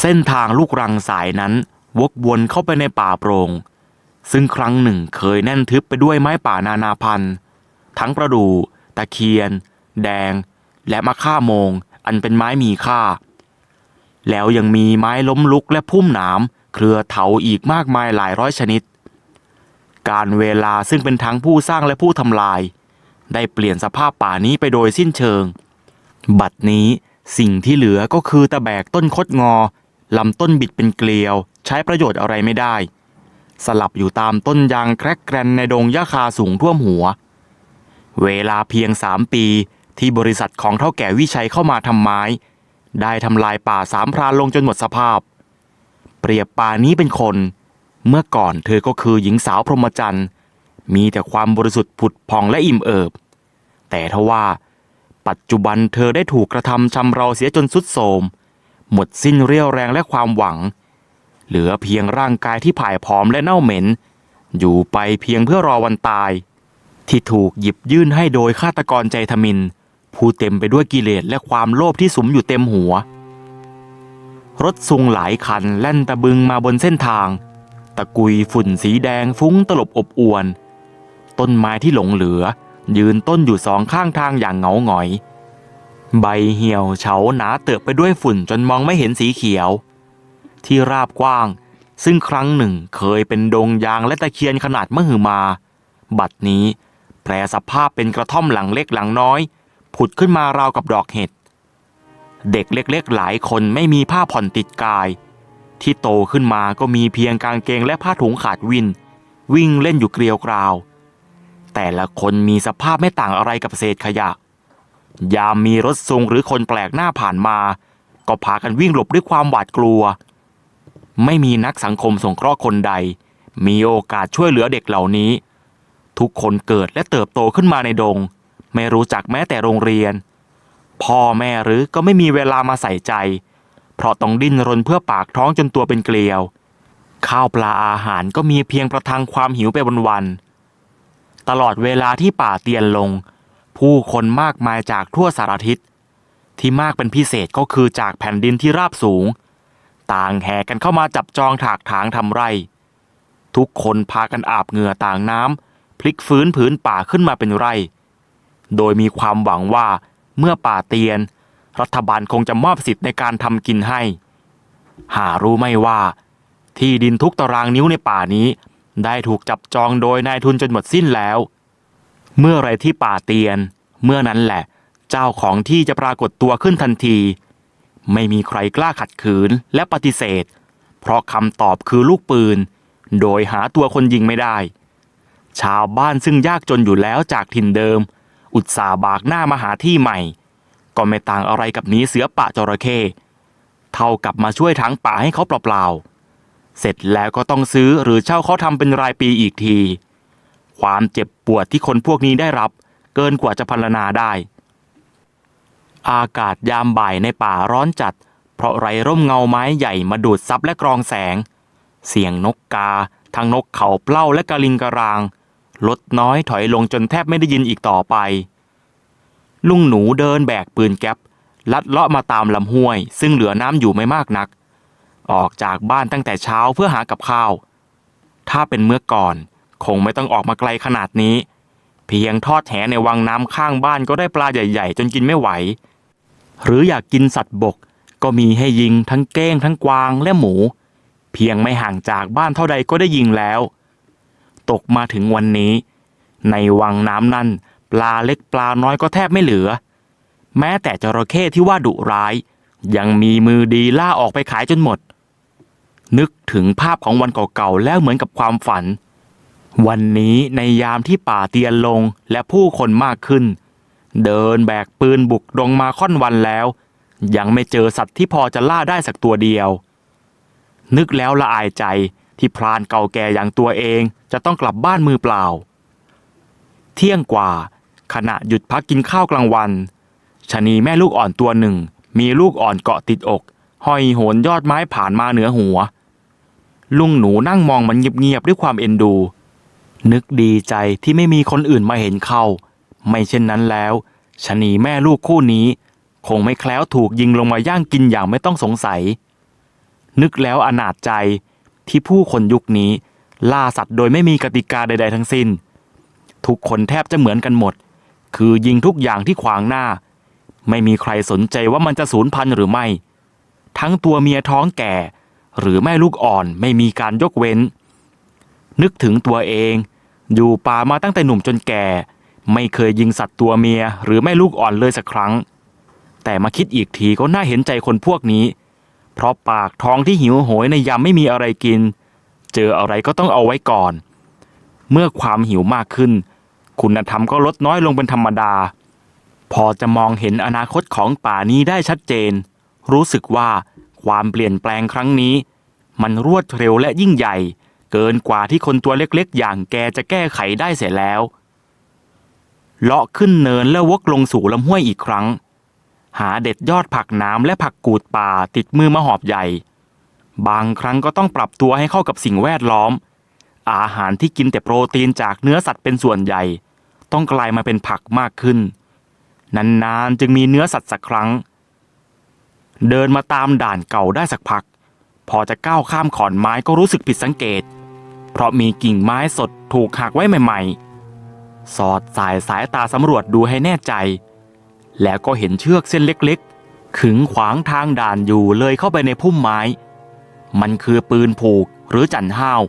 เส้นทางลูกรังสายนั้น วกวนเข้าไปในป่าโปรง่งซึ่งครั้งหนึ่งเคยแน่นทึบไปด้วยไม้ป่านานาพันธุ์ทั้งประดู่ตะเคียน แดง และมะค่าโมง อันเป็นไม้มีค่า แล้วยังมีไม้ล้มลุกและพุ่มหนามเครือเถาอีกมากมายหลายร้อยชนิด การเวลาซึ่งเป็นทั้งผู้สร้างและผู้ทำลาย ได้เปลี่ยนสภาพป่านี้ไปโดยสิ้นเชิง บัดนี้สิ่งที่เหลือก็คือตะแบกต้นคดงอ ลำต้นบิดเป็นเกลียว ใช้ประโยชน์อะไรไม่ได้ สลับอยู่ตามต้นยางแครกแกรนในดงหญ้าคาสูงท่วมหัว เวลาเพียงสามปีที่บริษัทของเท่าแก่วิชัยเข้ามาทำไม้ ได้ทำลายป่าสามพรานลงจนหมดสภาพ เปรียบป่านี้เป็นคน เมื่อก่อนเธอก็คือหญิงสาวพรหมจรรย์มีแต่ความบริสุทธิ์ผุดผ่องและอิ่มเอิบ แต่ทว่า ปัจจุบันเธอได้ถูกกระทำชำเราเสียจนสุดโทม หมดสิ้นเรี่ยวแรงและความหวัง เหลือเพียงร่างกายที่ผายผอมและเน่าเหม็น อยู่ไปเพียงเพื่อรอวันตาย ที่ถูกหยิบยื่นให้โดยฆาตกรใจทมิน ผู้เต็มไปด้วยกิเลสและความโลภที่สุมอยู่เต็มหัว รถซุงหลายคันแล่นตะบึงมาบนเส้นทาง ตะกุยฝุ่นสีแดงฟุ้งตลบอบอวน ต้นไม้ที่หลงเหลือ ยืนต้นอยู่สองข้างทางอย่างเหงาหงอย ใบเหี่ยวเฉาหนาเติบไปด้วยฝุ่นจนมองไม่เห็นสีเขียว ที่ราบกว้าง ซึ่งครั้งหนึ่งเคยเป็นดงยางและตะเคียนขนาดมหึมา บัดนี้แปลสภาพเป็นกระท่อมหลังเล็กหลังน้อย ผุดขึ้นมาราวกับดอกเห็ด เด็กเล็กๆหลายคนไม่มีผ้าผ่อนติดกาย ที่โตขึ้นมาก็มีเพียงกางเกงและผ้าถุงขาดวิน วิ่งเล่นอยู่เกลียวกราว แต่ละคนมีสภาพไม่ต่างอะไรกับเศษขยะ ยามมีรถทรงหรือคนแปลกหน้าผ่านมา ก็พากันวิ่งหลบด้วยความหวาดกลัว ไม่มีนักสังคมสงเคราะห์คนใด มีโอกาสช่วยเหลือเด็กเหล่านี้ ทุกคนเกิดและเติบโตขึ้นมาในดง ไม่รู้จักแม้แต่โรงเรียน พ่อแม่หรือก็ไม่มีเวลามาใส่ใจ เพราะต้องดิ้นรนเพื่อปากท้องจนตัวเป็นเกลียว ข้าวปลาอาหารก็มีเพียงประทังความหิวไปวันๆตลอดเวลาที่ป่าเตียนลง ผู้คนมากมายจากทั่วสารทิศที่มากเป็นพิเศษก็คือจากแผ่นดินที่ราบสูง ต่างแห่กันเข้ามาจับจองถากถางทำไร่ทุกคนพากันอาบเหงื่อต่างน้ำพลิกฟื้นผืนป่าขึ้นมาเป็นไร่ โดยมีความหวังว่าเมื่อป่าเตียน รัฐบาลคงจะมอบสิทธิ์ในการทำกินให้ หารู้ไม่ว่า ที่ดินทุกตารางนิ้วในป่านี้ ได้ถูกจับจองโดยนายทุนจนหมดสิ้นแล้ว เมื่อไรที่ป่าเตียน เมื่อนั้นแหละ เจ้าของที่จะปรากฏตัวขึ้นทันที ไม่มีใครกล้าขัดขืนและปฏิเสธ เพราะคำตอบคือลูกปืน โดยหาตัวคนยิงไม่ได้ ชาวบ้านซึ่งยากจนอยู่แล้วจากถิ่นเดิม อุตส่าห์บากหน้ามาหาที่ใหม่ ก็ไม่ต่างอะไรกับหนี้เสือป่าจระเข้เท่ากับมาช่วยทั้งป่าให้เขาเปล่าๆเสร็จแล้วก็ต้องซื้อหรือเช่าเขาทำเป็นรายปีอีกที ความเจ็บปวดที่คนพวกนี้ได้รับ เกินกว่าจะพรรณนาได้ อากาศยามบ่ายในป่าร้อนจัด เพราะไรร่มเงาไม้ใหญ่มาดูดซับและกรองแสง เสียงนกกา ทั้งนกเขาเปล้าและกะลิงกระราง ลดน้อยถอยลงจนแทบไม่ได้ยินอีกต่อไป ลุงหนูเดินแบกปืนแก๊ปลัดเลาะมาตามลำห้วย ซึ่งเหลือน้ำอยู่ไม่มากนัก ออกจากบ้านตั้งแต่เช้าเพื่อหากับข้าว ถ้าเป็นเมื่อก่อน คงไม่ต้องออกมาไกลขนาดนี้ เพียงทอดแหในวังน้ำข้างบ้านก็ได้ปลาใหญ่ ๆ จนกินไม่ไหว หรืออยากกินสัตว์บกก็มีให้ยิงทั้งเก้งทั้งกวางและหมู เพียงไม่ห่างจากบ้านเท่าใดก็ได้ยิงแล้ว ตกมาถึงวันนี้ ในวังน้ำนั่นปลาเล็กปลาน้อยก็แทบไม่เหลือ แม้แต่จระเข้ที่ว่าดุร้าย ยังมีมือดีล่าออกไปขายจนหมด นึกถึงภาพของวันเก่าๆแล้วเหมือนกับความฝัน วันนี้ในยามที่ป่าเตียนลงและผู้คนมากขึ้น เดินแบกปืนบุกดงมาค่อนวันแล้ว ยังไม่เจอสัตว์ที่พอจะล่าได้สักตัวเดียว นึกแล้วละอายใจที่พรานเก่าแก่อย่างตัวเองจะต้องกลับบ้านมือเปล่า เที่ยงกว่า ขณะหยุดพักกินข้าวกลางวันชะนีแม่ลูกอ่อนตัวหนึ่ง มีลูกอ่อนเกาะติดอก ห้อยโหนยอดไม้ผ่านมาเหนือหัว ลุงหนูนั่งมองมันเงียบๆด้วยความเอ็นดู นึกดีใจที่ไม่มีคนอื่นมาเห็นเขาไม่เช่นนั้นแล้วชะนีแม่ลูกคู่นี้ คงไม่แคล้วถูกยิงลงมาย่างกินอย่างไม่ต้องสงสัย นึกแล้วอนาจใจที่ผู้คนยุคนี้ ล่าสัตว์โดยไม่มีกติกาใด ๆ ทั้งสิ้น ทุกคนแทบจะเหมือนกันหมด คือยิงทุกอย่างที่ขวางหน้า ไม่มีใครสนใจว่ามันจะสูญพันธุ์หรือไม่ ทั้งตัวเมียท้องแก่ หรือแม่ลูกอ่อนไม่มีการยกเว้น นึกถึงตัวเอง อยู่ป่ามาตั้งแต่หนุ่มจนแก่ ไม่เคยยิงสัตว์ตัวเมียหรือแม่ลูกอ่อนเลยสักครั้ง แต่มาคิดอีกทีก็น่าเห็นใจคนพวกนี้ เพราะปากท้องที่หิวโหยในยามไม่มีอะไรกิน เจออะไรก็ต้องเอาไว้ก่อน เมื่อความหิวมากขึ้น คุณธรรมก็ลดน้อยลงเป็นธรรมดา พอจะมองเห็นอนาคตของป่านี้ได้ชัดเจน รู้สึกว่าความเปลี่ยนแปลงครั้งนี้ มันรวดเร็วและยิ่งใหญ่ เกินกว่าที่คนตัวเล็กๆ อย่างแกจะแก้ไขได้เสียแล้ว เลาะขึ้นเนินแล้ววกลงสู่ลำห้วยอีกครั้ง หาเด็ดยอดผักน้ำและผักกูดป่าติดมือมาหอบใหญ่ บางครั้งก็ต้องปรับตัวให้เข้ากับสิ่งแวดล้อม อาหารที่กินแต่โปรตีนจากเนื้อสัตว์เป็นส่วนใหญ่ ต้องกลายมาเป็นผักมากขึ้น นานๆจึงมีเนื้อสัตว์สักครั้ง เดินมาตามด่านเก่าได้สักพักพอจะก้าวข้ามขอนไม้ก็รู้สึกผิดสังเกต เพราะมีกิ่งไม้สดถูกหักไว้ใหม่ๆ สอดสายสายตาสำรวจดูให้แน่ใจ แล้วก็เห็นเชือกเส้นเล็กๆ ขึงขวางทางด่านอยู่เลยเข้าไปในพุ่มไม้ มันคือปืนผูกหรือจันห้าว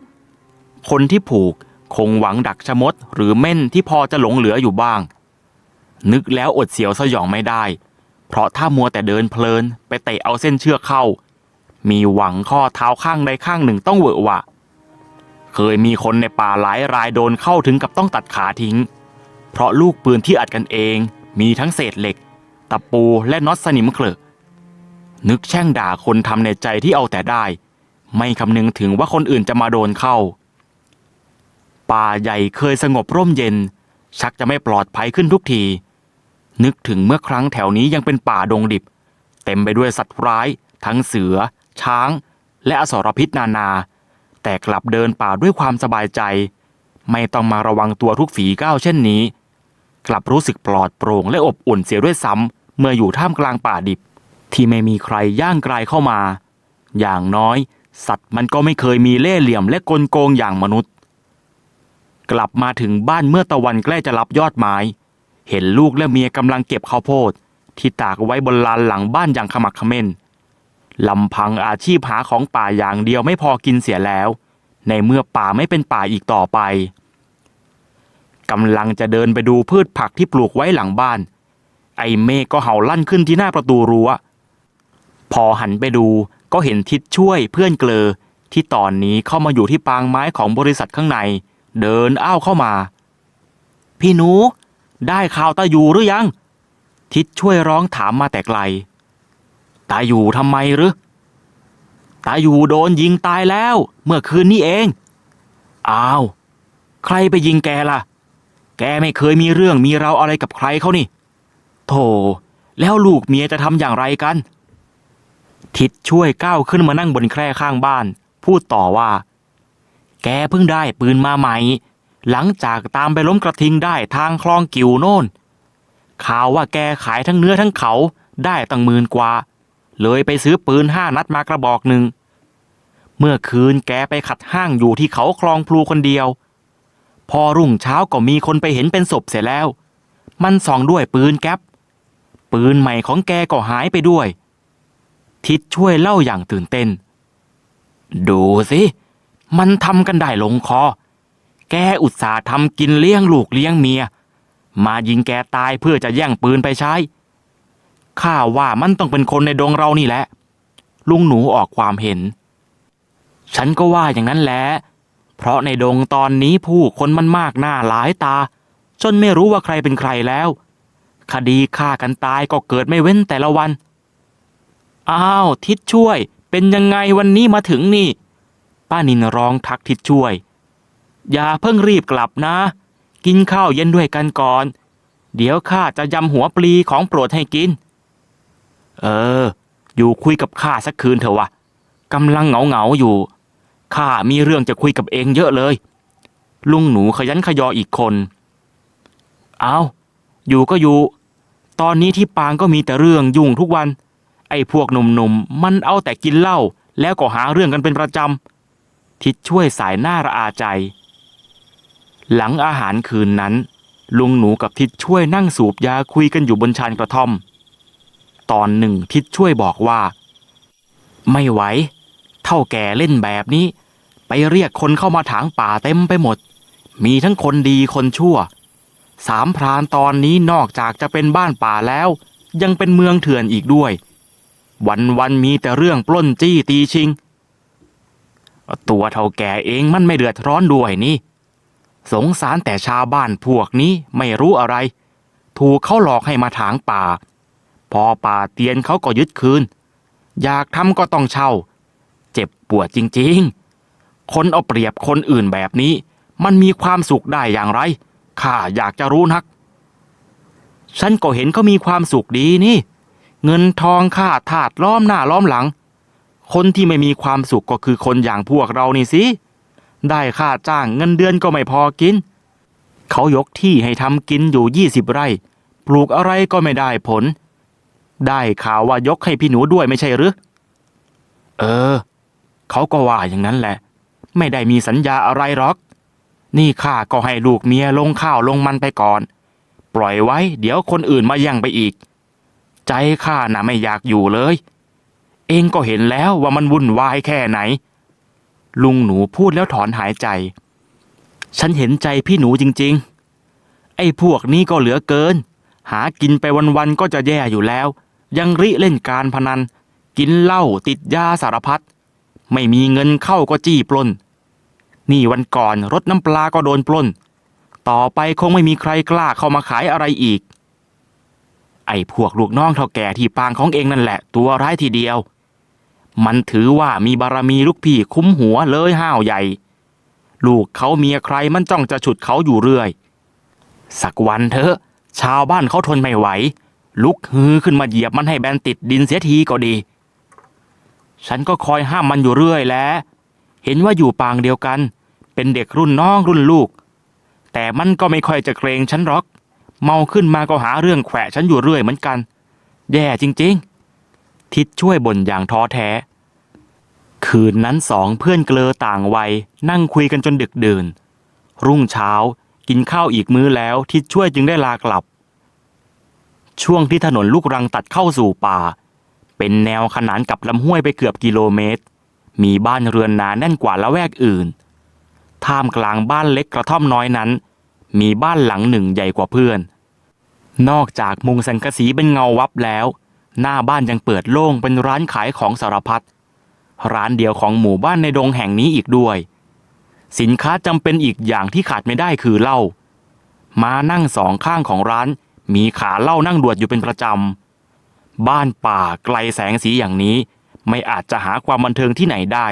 คนที่ผูกคงหวังดักชะมดหรือเม่นที่พอจะหลงเหลืออยู่บ้าง นึกแล้วอดเสียวสยองไม่ได้ เพราะถ้ามัวแต่เดินเพลินไปเตะเอาเส้นเชือกเข้า มีหวังข้อเท้าข้างใดข้างหนึ่งต้องเวอะหวะ เคยมีคนในป่าหลายรายโดนเข้าถึงกับต้องตัดขาทิ้ง เพราะลูกปืนที่อัดกันเองมีทั้งเศษเหล็ก ตะปูและน็อตสนิมเกลือนึกแช่งด่าคนทำในใจที่เอาแต่ได้ ไม่คำนึงถึงว่าคนอื่นจะมาโดนเข้า ป่าใหญ่เคยสงบร่มเย็น ชักจะไม่ปลอดภัยขึ้นทุกที นึกถึงเมื่อครั้งแถวนี้ยังเป็นป่าดงดิบ เต็มไปด้วยสัตว์ร้าย ทั้งเสือ ช้าง และอสรพิษนานา แต่กลับเดินป่าด้วยความสบายใจ ไม่ต้องมาระวังตัวทุกฝีก้าวเช่นนี้ กลับรู้สึกปลอดโปร่งและอบอุ่นเสียด้วยซ้ำเมื่ออยู่ท่ามกลางป่าดิบ ที่ไม่มีใครย่างกลายเข้ามา อย่างน้อย สัตว์มันก็ไม่เคยมีเล่ห์เหลี่ยมและกลโกงอย่างมนุษย์ กลับมาถึงบ้านเมื่อตะวันใกล้จะรับยอดไม้ เห็นลูกและเมียกำลังเก็บข้าวโพดที่ตากไว้บนลานหลังบ้านอย่างขมักขม้น ลำพังอาชีพหาของป่าอย่างเดียวไม่พอกินเสียแล้ว ในเมื่อป่าไม่เป็นป่าอีกต่อไปกำลังจะเดินไปดูพืชผักที่ปลูกไว้หลังบ้าน ไอ้เมฆก็เห่าลั่นขึ้นที่หน้าประตูรั้ว พอหันไปดูก็เห็นทิศช่วยเพื่อนเกลอ ที่ตอนนี้เข้ามาอยู่ที่ปางไม้ของบริษัทข้างใน เดินอ้าวเข้ามา พี่หนู ได้ข่าวตาอยู่หรือยัง ทิศช่วยร้องถามมาแต่ไกล ตาอยู่ทำไมหรือ ตาอยู่โดนยิงตายแล้ว เมื่อคืนนี้เอง อ้าว ใครไปยิงแกล่ะ แกไม่เคยมีเรื่องมีราวอะไรกับใครเขานี่ โธ่ แล้วลูกเมียจะทำอย่างไรกัน ทิศช่วยก้าวขึ้นมานั่งบนแคร่ข้างบ้าน พูดต่อว่า แกเพิ่งได้ปืนมาใหม่ หลังจากตามไปล้มกระทิงได้ทางคลองกิวโน่นข่าวว่าแกขายทั้งเนื้อทั้งเขาได้ตั้งหมื่นกว่า เลยไปซื้อปืนห้านัดมากระบอกหนึ่ง เมื่อคืนแกไปขัดห้างอยู่ที่เขาคลองพลูคนเดียว พอรุ่งเช้าก็มีคนไปเห็นเป็นศพเสียแล้ว มันส่องด้วยปืนแก๊ปปืนใหม่ของแกก็หายไปด้วย ทิดช่วยเล่าอย่างตื่นเต้น ดูสิ มันทำกันได้ลงคอ แกอุตส่าห์ทำกินเลี้ยงลูกเลี้ยงเมีย มายิงแกตายเพื่อจะแย่งปืนไปใช้ ข้าว่ามันต้องเป็นคนในดงเรานี่แหละ ลุงหนูออกความเห็น ฉันก็ว่าอย่างนั้นแหละ เพราะในดงตอนนี้ผู้คนมันมากหน้าหลายตา จนไม่รู้ว่าใครเป็นใครแล้ว คดีฆ่ากันตายก็เกิดไม่เว้นแต่ละวัน อ้าว ทิศช่วย เป็นยังไงวันนี้มาถึงนี่ ป้านินร้องทักทิศช่วย อย่าเพิ่งรีบกลับนะ กินข้าวเย็นด้วยกันก่อน เดี๋ยวข้าจะยำหัวปลีของโปรดให้กิน เออ อยู่คุยกับข้าสักคืนเถอะวะกำลังเหงาเหงาอยู่ข้ามีเรื่องจะคุยกับเองเยอะเลย ลุงหนูขยันขยออีกคน เอาอยู่ก็อยู่ ตอนนี้ที่ปางก็มีแต่เรื่องยุ่งทุกวัน ไอ้พวกหนุ่มๆมันเอาแต่กินเหล้าแล้วก็หาเรื่องกันเป็นประจำทิดช่วยสายหน้าระอาใจ หลังอาหารคืนนั้น ลุงหนูกับทิดช่วยนั่งสูบยาคุยกันอยู่บนชานกระท่อม ตอนหนึ่งทิดช่วยบอกว่า ไม่ไหว เท่าแก่เล่นแบบนี้ ไปเรียกคนเข้ามาถางป่าเต็มไปหมด มีทั้งคนดีคนชั่ว สามพรานตอนนี้นอกจากจะเป็นบ้านป่าแล้ว ยังเป็นเมืองเถื่อนอีกด้วย วันวันมีแต่เรื่องปล้นจี้ตีชิง ตัวเท่าแก่เองมันไม่เดือดร้อนด้วยนี่ สงสารแต่ชาวบ้านพวกนี้ไม่รู้อะไร ถูกเขาหลอกให้มาถางป่า พอป่าเตียนเขาก็ยึดคืน อยากทำก็ต้องเช่า เจ็บปวดจริงๆ คนเอาเปรียบคนอื่นแบบนี้ มันมีความสุขได้อย่างไรข้าอยากจะรู้นัก ฉันก็เห็นเขามีความสุขดีนี่ เงินทองค่าทาดล้อมหน้าล้อมหลัง คนที่ไม่มีความสุขก็คือคนอย่างพวกเรานี่สิ ได้ค่าจ้างเงินเดือนก็ไม่พอกิน เขายกที่ให้ทำกินอยู่ยี่สิบไร่ ปลูกอะไรก็ไม่ได้ผล ได้ข่าวว่ายกให้พี่หนูด้วยไม่ใช่หรือ เออ เขาก็ว่าอย่างนั้นแหละ ไม่ได้มีสัญญาอะไรหรอก นี่ข้าก็ให้ลูกเมียลงข้าวลงมันไปก่อน ปล่อยไว้ เดี๋ยวคนอื่นมายั่งไปอีก ใจข้าน่ะไม่อยากอยู่เลย เองก็เห็นแล้วว่ามันวุ่นวายแค่ไหน ลุงหนูพูดแล้วถอนหายใจ ฉันเห็นใจพี่หนูจริง ๆ ไอ้พวกนี้ก็เหลือเกิน หากินไปวันๆก็จะแย่อยู่แล้ว ยังริเล่นการพนัน กินเหล้าติดยาสารพัดไม่มีเงินเข้าก็จี้ปล้น นี่วันก่อนรถน้ำปลาก็โดนปล้น ต่อไปคงไม่มีใครกล้าเข้ามาขายอะไรอีก ไอ้พวกลูกน้องเท่าแก่ที่ปางของเองนั่นแหละ ตัวร้ายทีเดียว มันถือว่ามีบารมีลูกพี่คุ้มหัวเลยห้าวใหญ่ ลูกเขาเมียใครมันจ้องจะฉุดเขาอยู่เรื่อย สักวันเถอะ ชาวบ้านเขาทนไม่ไหว ลุกฮือขึ้นมาเหยียบมันให้แบนติดดินเสียทีก็ดี ฉันก็คอยห้ามมันอยู่เรื่อยแล้ว เห็นว่าอยู่ปางเดียวกัน เป็นเด็กรุ่นน้องรุ่นลูก แต่มันก็ไม่ค่อยจะเกรงฉันหรอก เมาขึ้นมาก็หาเรื่องแขวะฉันอยู่เรื่อยเหมือนกัน แย่จริง ๆ ทิดช่วยบ่นอย่างท้อแท้ คืนนั้นสองเพื่อนเกลอต่างวัยนั่งคุยกันจนดึกดื่น รุ่งเช้ากินข้าวอีกมื้อแล้วทิดช่วยจึงได้ลากลับ ช่วงที่ถนนลูกรังตัดเข้าสู่ป่า เป็นแนวขนานกับลำห้วยไปเกือบกิโลเมตร มีบ้านเรือนหนาแน่นกว่าละแวกอื่น ท่ามกลางบ้านเล็กกระท่อมน้อยนั้น มีบ้านหลังหนึ่งใหญ่กว่าเพื่อน นอกจากมุงสังกะสีเป็นเงาวับแล้ว หน้าบ้านยังเปิดโล่งเป็นร้านขายของสารพัดร้านเดียวของหมู่บ้านในดงแห่งนี้อีกด้วย สินค้าจำเป็นอีกอย่างที่ขาดไม่ได้คือเหล้ามานั่งสองข้างของร้าน มีขาเล้านั่งดวดอยู่เป็นประจำ บ้านป่าไกลแสงสีอย่างนี้ ไม่อาจจะหาความบันเทิงที่ไหนได้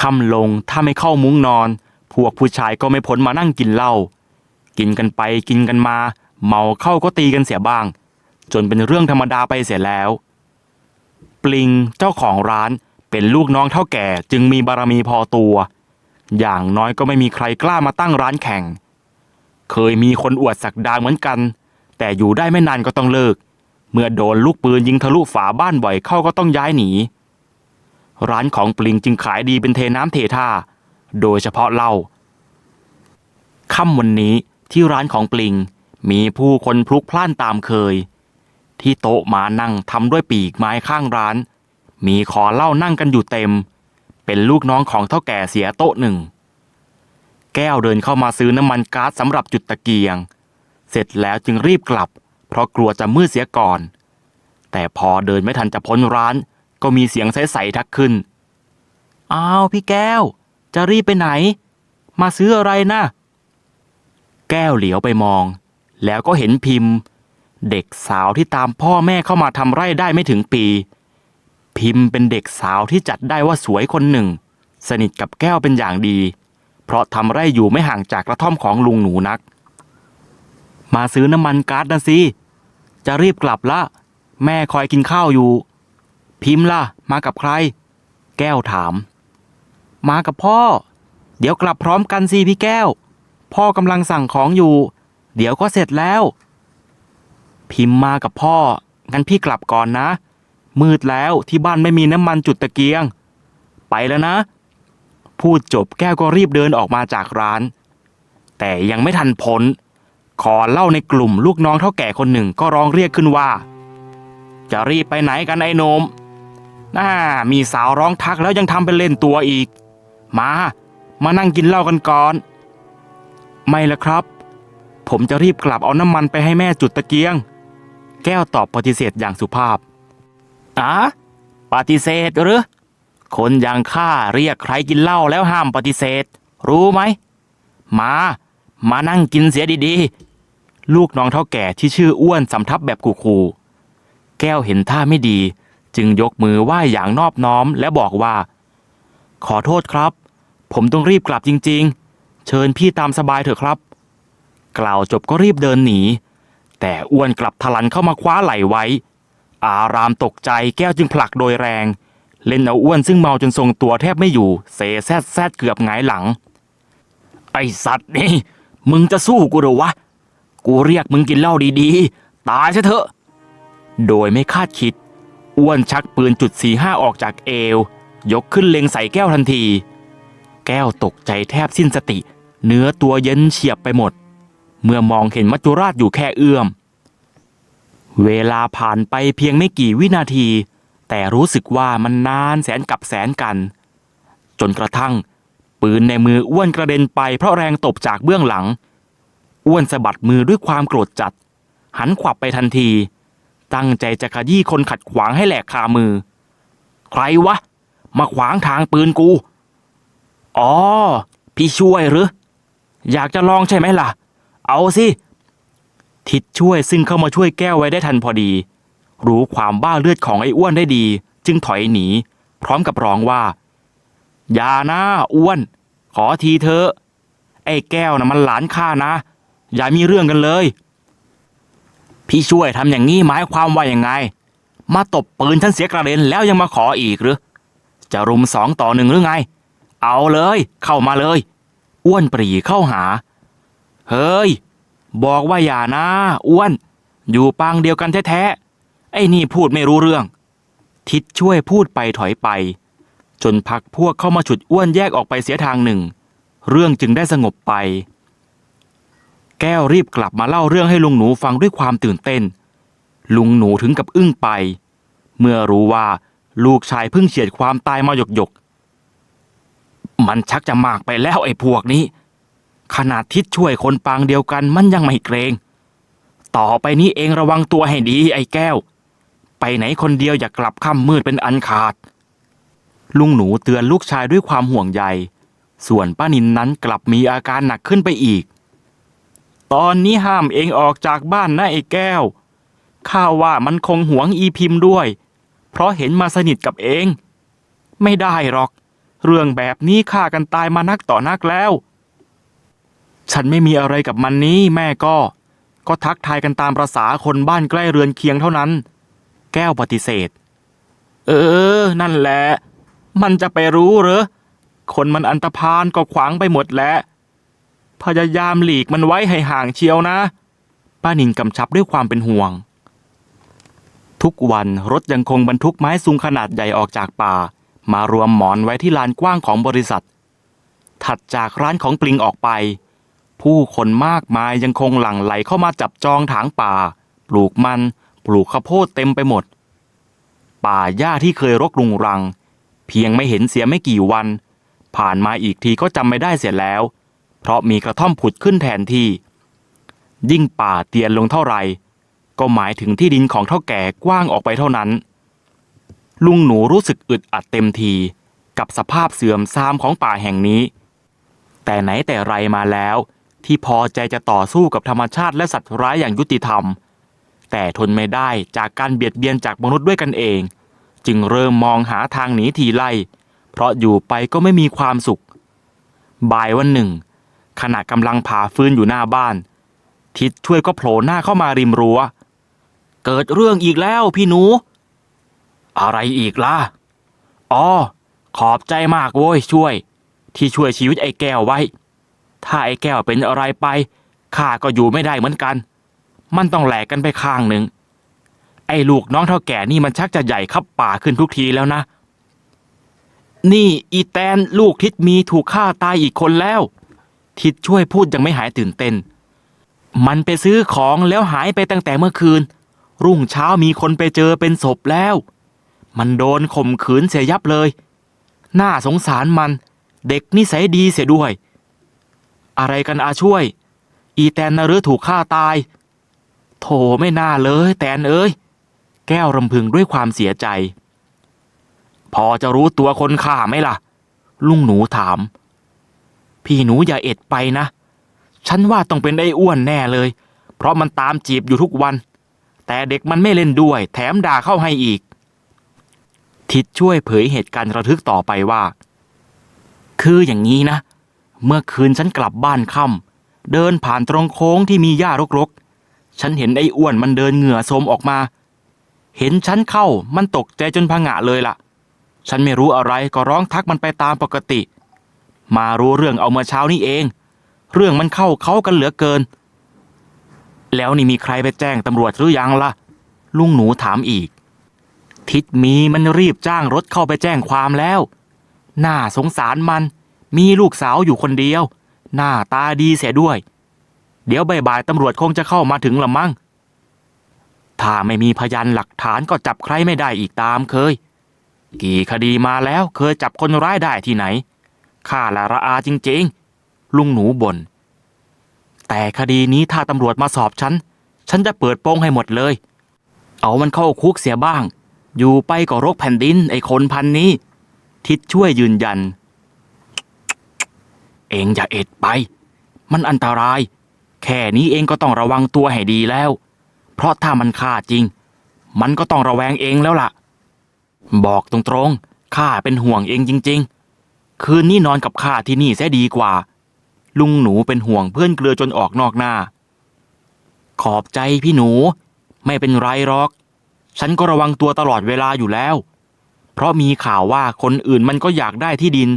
ค่ำลงถ้าไม่เข้ามุ้งนอน พวกผู้ชายก็ไม่พ้นมานั่งกินเหล้ากินกันไปกินกันมา เมาเข้าก็ตีกันเสียบ้าง จนเป็นเรื่องธรรมดาไปเสียแล้ว ปลิงเจ้าของร้านเป็นลูกน้องเท่าแก่จึงมีบารมีพอตัว อย่างน้อยก็ไม่มีใครกล้ามาตั้งร้านแข่ง เคยมีคนอวดสักดาเหมือนกัน แต่อยู่ได้ไม่นานก็ต้องเลิก เมื่อโดนลูกปืนยิงทะลุฝาบ้านบ่อยเข้าก็ต้องย้ายหนี ร้านของปลิงจึงขายดีเป็นเทน้ำเทท่า โดยเฉพาะเหล้าค่ำวันนี้ที่ร้านของปลิงมีผู้คนพลุกพล่านตามเคย ที่โต๊ะมานั่งทำด้วยปีกไม้ข้างร้าน มีขอเหล้านั่งกันอยู่เต็ม เป็นลูกน้องของเท่าแก่เสียโต๊ะหนึ่ง แก้วเดินเข้ามาซื้อน้ำมันก๊าซสำหรับจุดตะเกียง เสร็จแล้วจึงรีบกลับ เพราะกลัวจะมืดเสียก่อน แต่พอเดินไม่ทันจะพ้นร้าน ก็มีเสียงใสๆทักขึ้น อ้าวพี่แก้ว จะรีบไปไหน มาซื้ออะไรนะ แก้วเหลียวไปมอง แล้วก็เห็นพิมพ์ เด็กสาวที่ตามพ่อแม่เข้ามาทำไร่ได้ไม่ถึงปี พิมพ์เป็นเด็กสาวที่จัดได้ว่าสวยคนหนึ่ง สนิทกับแก้วเป็นอย่างดี เพราะทำไร่อยู่ไม่ห่างจากกระท่อมของลุงหนูนัก มาซื้อน้ำมันก๊าซนะสิ จะรีบกลับละ แม่คอยกินข้าวอยู่ พิมพ์ล่ะ มากับใคร แก้วถาม มากับพ่อ เดี๋ยวกลับพร้อมกันสิพี่แก้ว พ่อกำลังสั่งของอยู่ เดี๋ยวก็เสร็จแล้ว พิมพ์มากับพ่อ งั้นพี่กลับก่อนนะ มืดแล้วที่บ้านไม่มีน้ำมันจุดตะเกียง ไปแล้วนะ พูดจบแก้วก็รีบเดินออกมาจากร้าน แต่ยังไม่ทันพ้น ขอเล่าในกลุ่มลูกน้องเท่าแก่คนหนึ่งก็ร้องเรียกขึ้นว่า จะรีบไปไหนกันไอ้นมน่ามีสาวร้องทักแล้วยังทำเป็นเล่นตัวอีก มา มานั่งกินเหล้ากันก่อน ไม่ละครับ ผมจะรีบกลับเอาน้ำมันไปให้แม่จุดตะเกียง แก้วตอบปฏิเสธอย่างสุภาพอะปฏิเสธหรือ คนอย่างข้าเรียกใครกินเหล้าแล้วห้ามปฏิเสธ รู้ไหม มา มานั่งกินเสียดีๆ ลูกน้องเท่าแก่ที่ชื่ออ้วนสำทับแบบขู่ๆแก้วเห็นท่าไม่ดี จึงยกมือไหว้อย่างนอบน้อมและบอกว่า ขอโทษครับ ผมต้องรีบกลับจริง ๆ เชิญพี่ตามสบายเถอะครับ กล่าวจบก็รีบเดินหนี แต่อ้วนกลับทะลันเข้ามาคว้าไหล่ไว้ อารามตกใจแก้วจึงผลักโดยแรง เล่นเอาอ้วนซึ่งเมาจนทรงตัวแทบไม่อยู่เซแซดแซดเกือบหงายหลัง ไอสัตว์นี่มึงจะสู้กูหรอวะ กูเรียกมึงกินเหล้าดีๆ ตายซะเถอะ โดยไม่คาดคิด อ้วนชักปืนจุดสี่ห้าออกจากเอว ยกขึ้นเล็งใส่แก้วทันที แก้วตกใจแทบสิ้นสติ เนื้อตัวเย็นเฉียบไปหมด เมื่อมองเห็นมัจจุราชอยู่แค่เอื้อม เวลาผ่านไปเพียงไม่กี่วินาที แต่รู้สึกว่ามันนานแสนกับแสนกัน จนกระทั่ง ปืนในมืออ้วนกระเด็นไปเพราะแรงตบจากเบื้องหลัง อ้วนสะบัดมือด้วยความโกรธจัด หันขวับไปทันที ตั้งใจจะขยี้คนขัดขวางให้แหลกคามือ ใครวะ มาขวางทางปืนกู อ๋อ พี่ช่วยหรือ อยากจะลองใช่ไหมล่ะ เอาสิ ทิดช่วยซึ่งเข้ามาช่วยแก้วไว้ได้ทันพอดี รู้ความบ้าเลือดของไอ้อ้วนได้ดี จึงถอยหนี พร้อมกับร้องว่า อย่านะอ้วน ขอทีเถอไอ้แก้วนะมันหลานข้านะ อย่ามีเรื่องกันเลย พี่ช่วยทำอย่างนี้หมายความว่าอย่างไง มาตบปืนท่านเสียกระเด็นแล้วยังมาขออีกหรือ จะรุมสองต่อหนึ่งหรือไง เอาเลย เข้ามาเลย อ้วนปรีเข้าหา เฮ้ย บอกว่าอย่านะ อ้วน อยู่ปางเดียวกันแท้ๆไอ้นี่พูดไม่รู้เรื่อง ทิดช่วยพูดไปถอยไป จนพักพวกเข้ามาฉุดอ้วนแยกออกไปเสียทางหนึ่ง เรื่องจึงได้สงบไป แก้วรีบกลับมาเล่าเรื่องให้ลุงหนูฟังด้วยความตื่นเต้น ลุงหนูถึงกับอึ้งไป เมื่อรู้ว่าลูกชายเพิ่งเฉียดความตายมาหยกหยกมันชักจะมากไปแล้วไอ้พวกนี้ ขนาดทิศช่วยคนปางเดียวกันมันยังไม่เกรง ต่อไปนี้เองระวังตัวให้ดีไอ้แก้ว ไปไหนคนเดียวอย่ากลับค่ำมืดเป็นอันขาด ลุงหนูเตือนลูกชายด้วยความห่วงใย ส่วนป้านินนั้นกลับมีอาการหนักขึ้นไปอีก ตอนนี้ห้ามเองออกจากบ้านนะไอ้แก้ว ข้าว่ามันคงหวงอีพิมพ์ด้วย เพราะเห็นมาสนิทกับเอง ไม่ได้หรอก เรื่องแบบนี้ฆ่ากันตายมานักต่อนักแล้ว ฉันไม่มีอะไรกับมันนี้แม่ก็ ก็ทักทายกันตามประษาคนบ้านใกล้เรือนเคียงเท่านั้น แก้วปฏิเสธ เออ นั่นแหละ มันจะไปรู้เหรอ คนมันอันตรพานก็ขวางไปหมดแหล้ว พยายามหลีกมันไว้ให้ห่างเชียวนะ ป้านินกำชับด้วยความเป็นห่วง ทุกวันรถยังคงบรรทุกไม้ซุงขนาดใหญ่ออกจากป่า มารวมหมอนไว้ที่ลานกว้างของบริษัท ถัดจากร้านของปลิงออกไป ผู้คนมากมายยังคงหลั่งไหลเข้ามาจับจองถางป่า ปลูกมัน ปลูกข้าวโพดเต็มไปหมด ป่าหญ้าที่เคยรกรุงรัง เพียงไม่เห็นเสียไม่กี่วัน ผ่านมาอีกทีก็จำไม่ได้เสียแล้ว เพราะมีกระท่อมผุดขึ้นแทนที่ ยิ่งป่าเตียนลงเท่าไหร่ก็หมายถึงที่ดินของเท่าแก่กว้างออกไปเท่านั้น ลุงหนูรู้สึกอึดอัดเต็มทีกับสภาพเสื่อมทรามของป่าแห่งนี้ แต่ไหนแต่ไรมาแล้ว ที่พอใจจะต่อสู้กับธรรมชาติและสัตว์ร้ายอย่างยุติธรรม แต่ทนไม่ได้จากการเบียดเบียนจากมนุษย์ด้วยกันเอง จึงเริ่มมองหาทางหนีทีไล่ เพราะอยู่ไปก็ไม่มีความสุข บ่ายวันหนึ่ง ขณะกำลังผ่าฟื้นอยู่หน้าบ้าน ทิดช่วยก็โผล่หน้าเข้ามาริมรัว้ว เกิดเรื่องอีกแล้วพี่หนู อะไรอีกล่ะอ๋อขอบใจมากโว้ยช่วย ที่ช่วยชีวิตไอ้แก้วไว้ ถ้าไอ้แก้วเป็นอะไรไปข้าก็อยู่ไม่ได้เหมือนกัน มันต้องแหลกกันไปข้างหนึ่งไอ้ลูกน้องเท่าแก่นี่มันชักจะใหญ่ขับป่าขึ้นทุกทีแล้วนะ นี่อีแตนลูกทิดมีถูกฆ่าตายอีกคนแล้ว ทิดช่วยพูดยังไม่หายตื่นเต้น มันไปซื้อของแล้วหายไปตั้งแต่เมื่อคืน รุ่งเช้ามีคนไปเจอเป็นศพแล้ว มันโดนข่มขืนเสียยับเลย น่าสงสารมัน เด็กนิสัยดีเสียด้วย อะไรกันอาช่วย อีแตนนรือถูกฆ่าตาย โถไม่น่าเลยแตนเอ้ย แก้วรำพึงด้วยความเสียใจ พอจะรู้ตัวคนฆ่าไหมล่ะ ลุงหนูถาม พี่หนูอย่าเอ็ดไปนะ ฉันว่าต้องเป็นไอ้อ้วนแน่เลย เพราะมันตามจีบอยู่ทุกวัน แต่เด็กมันไม่เล่นด้วย แถมด่าเข้าให้อีก ทิดช่วยเผยเหตุการณ์ระทึกต่อไปว่า คืออย่างนี้นะ เมื่อคืนฉันกลับบ้านค่ำเดินผ่านตรงโค้งที่มีหญ้ารกๆ ฉันเห็นไอ้อ้วนมันเดินเหงื่อโสมออกมา เห็นฉันเข้ามันตกใจจนพงะเลยล่ะ ฉันไม่รู้อะไรก็ร้องทักมันไปตามปกติ มารู้เรื่องเอาเมื่อเช้านี้เอง เรื่องมันเข้าเขากันเหลือเกิน แล้วนี่มีใครไปแจ้งตำรวจหรือยังล่ะ ลุงหนูถามอีก ทิดมีมันรีบจ้างรถเข้าไปแจ้งความแล้ว น่าสงสารมัน มีลูกสาวอยู่คนเดียว หน้าตาดีเสียด้วย เดี๋ยวบ่ายๆตำรวจคงจะเข้ามาถึงละมั้งถ้าไม่มีพยานหลักฐานก็จับใครไม่ได้อีกตามเคย กี่คดีมาแล้วเคยจับคนร้ายได้ที่ไหน ข้าละระอาจริงๆ ลุงหนูบน่น แต่คดีนี้ถ้าตำรวจมาสอบฉัน ฉันจะเปิดโปงให้หมดเลย เอามันเข้าคุกเสียบ้าง อยู่ไปก็รกแผ่นดินไอ้คนพันนี้ ทิดช่วยยืนยัน เองอย่าเอ็ดไป มันอันตราย แค่นี้เองก็ต้องระวังตัวให้ดีแล้ว เพราะถ้ามันฆ่าจริง มันก็ต้องระแวงเองแล้วล่ะ บอกตรงๆข้าเป็นห่วงเองจริง ๆ คืนนี้นอนกับข้าที่นี่แสดีกว่า ลุงหนูเป็นห่วงเพื่อนเกลือจนออกนอกหน้า ขอบใจพี่หนู ไม่เป็นไรหรอก ฉันก็ระวังตัวตลอดเวลาอยู่แล้ว เพราะมีข่าวว่าคนอื่นมันก็อยากได้ที่ดิน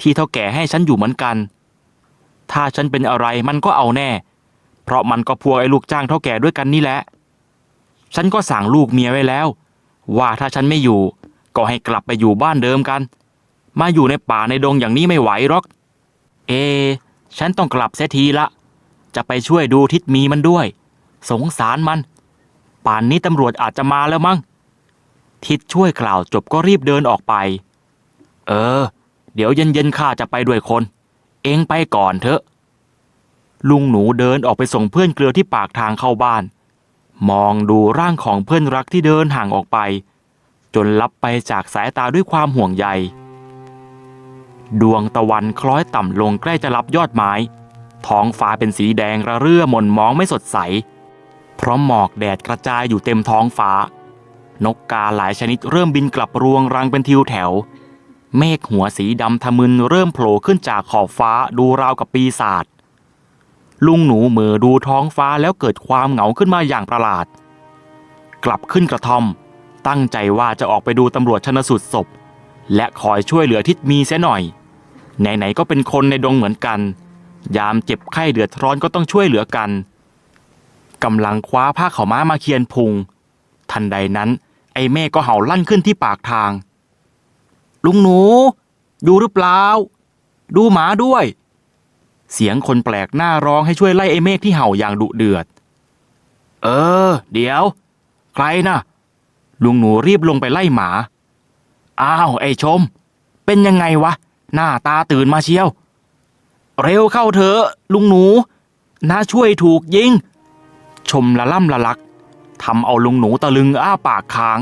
ที่เท่าแก่ให้ฉันอยู่เหมือนกัน ถ้าฉันเป็นอะไรมันก็เอาแน่ เพราะมันก็พัวไอ้ลูกจ้างเท่าแก่ด้วยกันนี่แหละ ฉันก็สั่งลูกเมียไว้แล้ว ว่าถ้าฉันไม่อยู่ ก็ให้กลับไปอยู่บ้านเดิมกัน มาอยู่ในป่าในดงอย่างนี้ไม่ไหวหรอก เอ ฉันต้องกลับเสียทีละ จะไปช่วยดูทิศมีมันด้วย สงสารมัน ป่านนี้ตำรวจอาจจะมาแล้วมั้ง ทิศช่วยกล่าวจบก็รีบเดินออกไป เออ เดี๋ยวเย็นๆข้าจะไปด้วยคน เองไปก่อนเถอะ ลุงหนูเดินออกไปส่งเพื่อนเกลือที่ปากทางเข้าบ้าน มองดูร่างของเพื่อนรักที่เดินห่างออกไป จนลับไปจากสายตาด้วยความห่วงใย ดวงตะวันคล้อยต่ำลงใกล้จะรับยอดไม้ ท้องฟ้าเป็นสีแดงระเรื่อหมนมองไม่สดใส เพราะหมอกแดดกระจายอยู่เต็มท้องฟ้า นกกาหลายชนิดเริ่มบินกลับรวงรังเป็นทิวแถว เมฆหัวสีดำทะมึนเริ่มโผล่ขึ้นจากขอบฟ้าดูราวกับปีศาจลุงหนูเหมือดูท้องฟ้าแล้วเกิดความเหงาขึ้นมาอย่างประหลาด กลับขึ้นกระท่อม ตั้งใจว่าจะออกไปดูตำรวจชนสูตรศพ และคอยช่วยเหลือทิดมีเสียหน่อย ไหนๆก็เป็นคนในดงเหมือนกัน ยามเจ็บไข้เดือดร้อนก็ต้องช่วยเหลือกันกำลังคว้าผ้าขาวม้ามาเคียนพุง ทันใดนั้น ไอ้เมฆก็เห่าลั่นขึ้นที่ปากทาง ลุงหนู ดูหรือเปล่า ดูหมาด้วย เสียงคนแปลกหน้าร้องให้ช่วยไล่ไอ้เมฆที่เห่าอย่างดุเดือด เออ เดี๋ยว ใครนะลุงหนูรีบลงไปไล่หมา อ้าว ไอ้ชม เป็นยังไงวะ หน้าตาตื่นมาเชียว เร็วเข้าเถอะลุงหนูน้าช่วยถูกยิง ชมละล่ำละลักทำเอาลุงหนูตะลึงอ้าปากค้าง